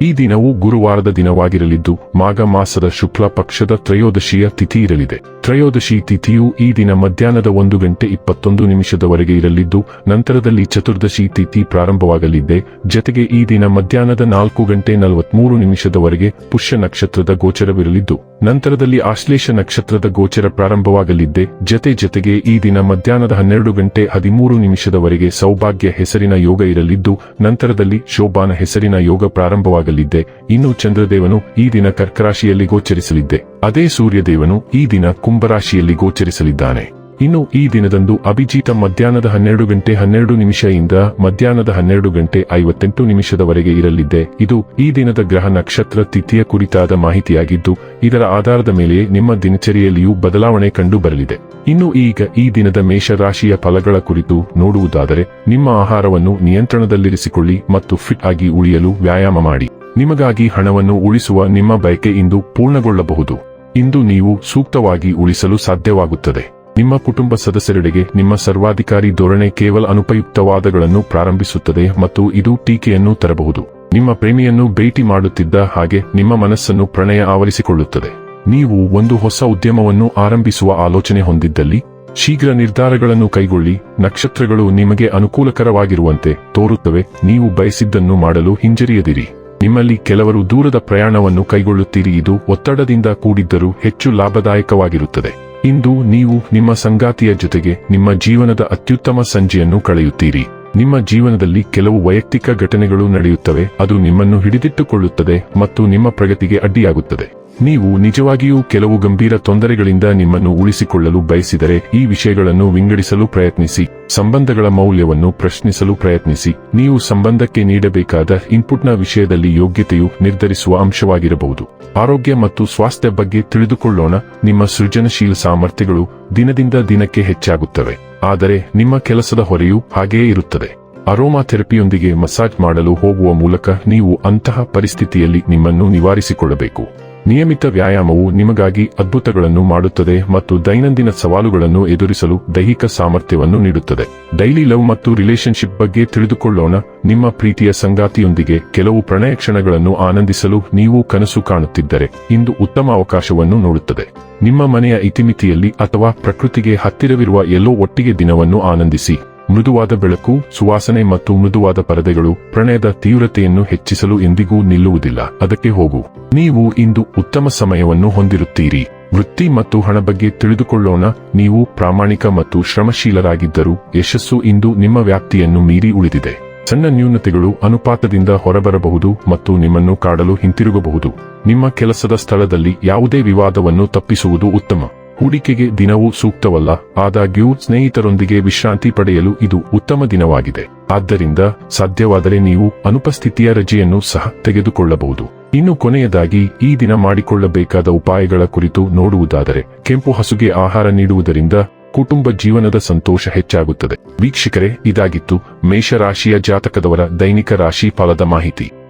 ಈ ದಿನವು ಗುರುವಾರದ ದಿನವಾಗಿರಲಿದ್ದು, ಮಾಘ ಮಾಸದ ಶುಕ್ಲ ಪಕ್ಷದ ತ್ರಯೋದಶಿಯ ತಿಥಿ ಇರಲಿದೆ. ತ್ರಯೋದಶಿ ತಿಥಿಯು ಈ ದಿನ ಮಧ್ಯಾಹ್ನದ ಒಂದು ಗಂಟೆ ಇಪ್ಪತ್ತೊಂದು ನಿಮಿಷದವರೆಗೆ ಇರಲಿದ್ದು, ನಂತರದಲ್ಲಿ ಚತುರ್ದಶಿ ತಿಥಿ ಪ್ರಾರಂಭವಾಗಲಿದೆ. ಜತೆಗೆ ಈ ದಿನ ಮಧ್ಯಾಹ್ನದ ನಾಲ್ಕು ಗಂಟೆ ನಲವತ್ಮೂರು ನಿಮಿಷದವರೆಗೆ ಪುಷ್ಯ ನಕ್ಷತ್ರದ ಗೋಚರವಿರಲಿದ್ದು, ನಂತರದಲ್ಲಿ ಆಶ್ಲೇಷ ನಕ್ಷತ್ರದ ಗೋಚರ ಪ್ರಾರಂಭವಾಗಲಿದ್ದೆ ಜತೆ ಜತೆಗೆ ಈ ದಿನ ಮಧ್ಯಾಹ್ನದ ಹನ್ನೆರಡು ಗಂಟೆ ಹದಿಮೂರು ನಿಮಿಷದವರೆಗೆ ಸೌಭಾಗ್ಯ ಹೆಸರಿನ ಯೋಗ ಇರಲಿದ್ದು, ನಂತರದಲ್ಲಿ ಶೋಭಾನ ಹೆಸರಿನ ಯೋಗ ಪ್ರಾರಂಭವಾಗಲಿದ್ದೆ ಇನ್ನು ಚಂದ್ರದೇವನು ಈ ದಿನ ಕರ್ಕರಾಶಿಯಲ್ಲಿ ಗೋಚರಿಸಲಿದ್ದೆ. ಅದೇ ಸೂರ್ಯದೇವನು ಈ ದಿನ ಕುಂಭರಾಶಿಯಲ್ಲಿ ಗೋಚರಿಸಲಿದ್ದಾನೆ. ಇನ್ನು ಈ ದಿನದಂದು ಅಭಿಜಿತ ಮಧ್ಯಾಹ್ನದ ಹನ್ನೆರಡು ಗಂಟೆ ಹನ್ನೆರಡು ನಿಮಿಷದಿಂದ ಮಧ್ಯಾಹ್ನದ ಹನ್ನೆರಡು ಗಂಟೆ ಐವತ್ತೆಂಟು ನಿಮಿಷದವರೆಗೆ ಇರಲಿದೆ. ಇದು ಈ ದಿನದ ಗ್ರಹ ನಕ್ಷತ್ರ ತಿಥಿಯ ಕುರಿತಾದ ಮಾಹಿತಿಯಾಗಿದ್ದು, ಇದರ ಆಧಾರದ ಮೇಲೆ ನಿಮ್ಮ ದಿನಚರಿಯಲ್ಲಿಯೂ ಬದಲಾವಣೆ ಕಂಡು ಬರಲಿದೆ ಇನ್ನು ಈಗ ಈ ದಿನದ ಮೇಷರಾಶಿಯ ಫಲಗಳ ಕುರಿತು ನೋಡುವುದಾದರೆ, ನಿಮ್ಮ ಆಹಾರವನ್ನು ನಿಯಂತ್ರಣದಲ್ಲಿರಿಸಿಕೊಳ್ಳಿ ಮತ್ತು ಫಿಟ್ ಆಗಿ ಉಳಿಯಲು ವ್ಯಾಯಾಮ ಮಾಡಿ. ನಿಮಗಾಗಿ ಹಣವನ್ನು ಉಳಿಸುವ ನಿಮ್ಮ ಬಯಕೆ ಇಂದು ಪೂರ್ಣಗೊಳ್ಳಬಹುದು. ಇಂದು ನೀವು ಸೂಕ್ತವಾಗಿ ಉಳಿಸಲು ಸಾಧ್ಯವಾಗುತ್ತದೆ. ನಿಮ್ಮ ಕುಟುಂಬ ಸದಸ್ಯರೆಡೆಗೆ ನಿಮ್ಮ ಸರ್ವಾಧಿಕಾರಿ ಧೋರಣೆ ಕೇವಲ ಅನುಪಯುಕ್ತವಾದಗಳನ್ನು ಪ್ರಾರಂಭಿಸುತ್ತದೆ ಮತ್ತು ಇದು ಟೀಕೆಯನ್ನು ತರಬಹುದು. ನಿಮ್ಮ ಪ್ರೇಮಿಯನ್ನು ಭೇಟಿ ಮಾಡುತ್ತಿದ್ದ ಹಾಗೆ ನಿಮ್ಮ ಮನಸ್ಸನ್ನು ಪ್ರಣಯ ಆವರಿಸಿಕೊಳ್ಳುತ್ತದೆ. ನೀವು ಒಂದು ಹೊಸ ಉದ್ಯಮವನ್ನು ಆರಂಭಿಸುವ ಆಲೋಚನೆ ಹೊಂದಿದ್ದಲ್ಲಿ, ಶೀಘ್ರ ನಿರ್ಧಾರಗಳನ್ನು ಕೈಗೊಳ್ಳಿ. ನಕ್ಷತ್ರಗಳು ನಿಮಗೆ ಅನುಕೂಲಕರವಾಗಿರುವಂತೆ ತೋರುತ್ತವೆ. ನೀವು ಬಯಸಿದ್ದನ್ನು ಮಾಡಲು ಹಿಂಜರಿಯದಿರಿ. ನಿಮ್ಮಲ್ಲಿ ಕೆಲವರು ದೂರದ ಪ್ರಯಾಣವನ್ನು ಕೈಗೊಳ್ಳುತ್ತೀರಿ. ಇದು ಒತ್ತಡದಿಂದ ಕೂಡಿದ್ದರೂ ಹೆಚ್ಚು ಲಾಭದಾಯಕವಾಗಿರುತ್ತದೆ. ಇಂದು ನೀವು ನಿಮ್ಮ ಸಂಗಾತಿಯ ಜೊತೆಗೆ ನಿಮ್ಮ ಜೀವನದ ಅತ್ಯುತ್ತಮ ಸಂಜೆಯನ್ನು ಕಳೆಯುತ್ತೀರಿ. ನಿಮ್ಮ ಜೀವನದಲ್ಲಿ ಕೆಲವು ವೈಯಕ್ತಿಕ ಘಟನೆಗಳು ನಡೆಯುತ್ತವೆ, ಅದು ನಿಮ್ಮನ್ನು ಹಿಡಿದಿಟ್ಟುಕೊಳ್ಳುತ್ತದೆ ಮತ್ತು ನಿಮ್ಮ ಪ್ರಗತಿಗೆ ಅಡ್ಡಿಯಾಗುತ್ತದೆ. ನೀವು ನಿಜವಾಗಿಯೂ ಕೆಲವು ಗಂಭೀರ ತೊಂದರೆಗಳಿಂದ ನಿಮ್ಮನ್ನು ಉಳಿಸಿಕೊಳ್ಳಲು ಬಯಸಿದರೆ ಈ ವಿಷಯಗಳನ್ನು ವಿಂಗಡಿಸಲು ಪ್ರಯತ್ನಿಸಿ. ಸಂಬಂಧಗಳ ಮೌಲ್ಯವನ್ನು ಪ್ರಶ್ನಿಸಲು ಪ್ರಯತ್ನಿಸಿ. ನೀವು ಸಂಬಂಧಕ್ಕೆ ನೀಡಬೇಕಾದ ಇನ್ಪುಟ್ನ ವಿಷಯದಲ್ಲಿ ಯೋಗ್ಯತೆಯು ನಿರ್ಧರಿಸುವ ಅಂಶವಾಗಿರಬಹುದು. ಆರೋಗ್ಯ ಮತ್ತು ಸ್ವಾಸ್ಥ್ಯ ಬಗ್ಗೆ ತಿಳಿದುಕೊಳ್ಳೋಣ. ನಿಮ್ಮ ಸೃಜನಶೀಲ ಸಾಮರ್ಥ್ಯಗಳು ದಿನದಿಂದ ದಿನಕ್ಕೆ ಹೆಚ್ಚಾಗುತ್ತವೆ. ಆದರೆ ನಿಮ್ಮ ಕೆಲಸದ ಹೊರೆಯೂ ಹಾಗೆಯೇ ಇರುತ್ತದೆ. ಅರೋಮಾ ಥೆರಪಿಯೊಂದಿಗೆ ಮಸಾಜ್ ಮಾಡಲು ಹೋಗುವ ಮೂಲಕ ನೀವು ಅಂತಹ ಪರಿಸ್ಥಿತಿಯಲ್ಲಿ ನಿಮ್ಮನ್ನು ನಿವಾರಿಸಿಕೊಳ್ಳಬೇಕು. ನಿಯಮಿತ ವ್ಯಾಯಾಮವು ನಿಮಗಾಗಿ ಅದ್ಭುತಗಳನ್ನು ಮಾಡುತ್ತದೆ ಮತ್ತು ದೈನಂದಿನ ಸವಾಲುಗಳನ್ನು ಎದುರಿಸಲು ದೈಹಿಕ ಸಾಮರ್ಥ್ಯವನ್ನು ನೀಡುತ್ತದೆ. ಡೈಲಿ ಲವ್ ಮತ್ತು ರಿಲೇಶನ್ಶಿಪ್ ಬಗ್ಗೆ ತಿಳಿದುಕೊಳ್ಳೋಣ. ನಿಮ್ಮ ಪ್ರೀತಿಯ ಸಂಗಾತಿಯೊಂದಿಗೆ ಕೆಲವು ಪ್ರಣಯ ಕ್ಷಣಗಳನ್ನು ಆನಂದಿಸಲು ನೀವು ಕನಸು ಕಾಣುತ್ತಿದ್ದರೆ ಇಂದು ಉತ್ತಮ ಅವಕಾಶವನ್ನು ನೋಡುತ್ತದೆ. ನಿಮ್ಮ ಮನೆಯ ಇತಿಮಿತಿಯಲ್ಲಿ ಅಥವಾ ಪ್ರಕೃತಿಗೆ ಹತ್ತಿರವಿರುವ ಎಲ್ಲೋ ಒಟ್ಟಿಗೆ ದಿನವನ್ನು ಆನಂದಿಸಿ. ಮೃದುವಾದ ಬೆಳಕು, ಸುವಾಸನೆ ಮತ್ತು ಮೃದುವಾದ ಪರದೆಗಳು ಪ್ರಣಯದ ತೀವ್ರತೆಯನ್ನು ಹೆಚ್ಚಿಸಲು ಎಂದಿಗೂ ನಿಲ್ಲುವುದಿಲ್ಲ. ಅದಕ್ಕೆ ಹೋಗು. ನೀವು ಇಂದು ಉತ್ತಮ ಸಮಯವನ್ನು ಹೊಂದಿರುತ್ತೀರಿ. ವೃತ್ತಿ ಮತ್ತು ಹಣ ಬಗ್ಗೆ ತಿಳಿದುಕೊಳ್ಳೋಣ. ನೀವು ಪ್ರಾಮಾಣಿಕ ಮತ್ತು ಶ್ರಮಶೀಲರಾಗಿದ್ದರೂ ಯಶಸ್ಸು ಇಂದು ನಿಮ್ಮ ವ್ಯಾಪ್ತಿಯನ್ನು ಮೀರಿ ಉಳಿದಿದೆ. ಸಣ್ಣ ನ್ಯೂನತೆಗಳು ಅನುಪಾತದಿಂದ ಹೊರಬರಬಹುದು ಮತ್ತು ನಿಮ್ಮನ್ನು ಕಾಡಲು ಹಿಂತಿರುಗಬಹುದು. ನಿಮ್ಮ ಕೆಲಸದ ಸ್ಥಳದಲ್ಲಿ ಯಾವುದೇ ವಿವಾದವನ್ನು ತಪ್ಪಿಸುವುದು ಉತ್ತಮ. ಹೂಡಿಕೆಗೆ ದಿನವೂ ಸೂಕ್ತವಲ್ಲ, ಆದಾಗ್ಯೂ ಸ್ನೇಹಿತರೊಂದಿಗೆ ವಿಶ್ರಾಂತಿ ಪಡೆಯಲು ಇದು ಉತ್ತಮ ದಿನವಾಗಿದೆ. ಆದ್ದರಿಂದ, ಸಾಧ್ಯವಾದರೆ ನೀವು ಅನುಪಸ್ಥಿತಿಯ ರಜೆಯನ್ನು ಸಹ ತೆಗೆದುಕೊಳ್ಳಬಹುದು. ಇನ್ನು ಕೊನೆಯದಾಗಿ, ಈ ದಿನ ಮಾಡಿಕೊಳ್ಳಬೇಕಾದ ಉಪಾಯಗಳ ಕುರಿತು ನೋಡುವುದಾದರೆ, ಕೆಂಪು ಹಸುಗೆ ಆಹಾರ ನೀಡುವುದರಿಂದ ಕುಟುಂಬ ಜೀವನದ ಸಂತೋಷ ಹೆಚ್ಚಾಗುತ್ತದೆ. ವೀಕ್ಷಕರೇ, ಇದಾಗಿತ್ತು ಮೇಷರಾಶಿಯ ಜಾತಕದವರ ದೈನಿಕ ರಾಶಿ ಫಲದ ಮಾಹಿತಿ.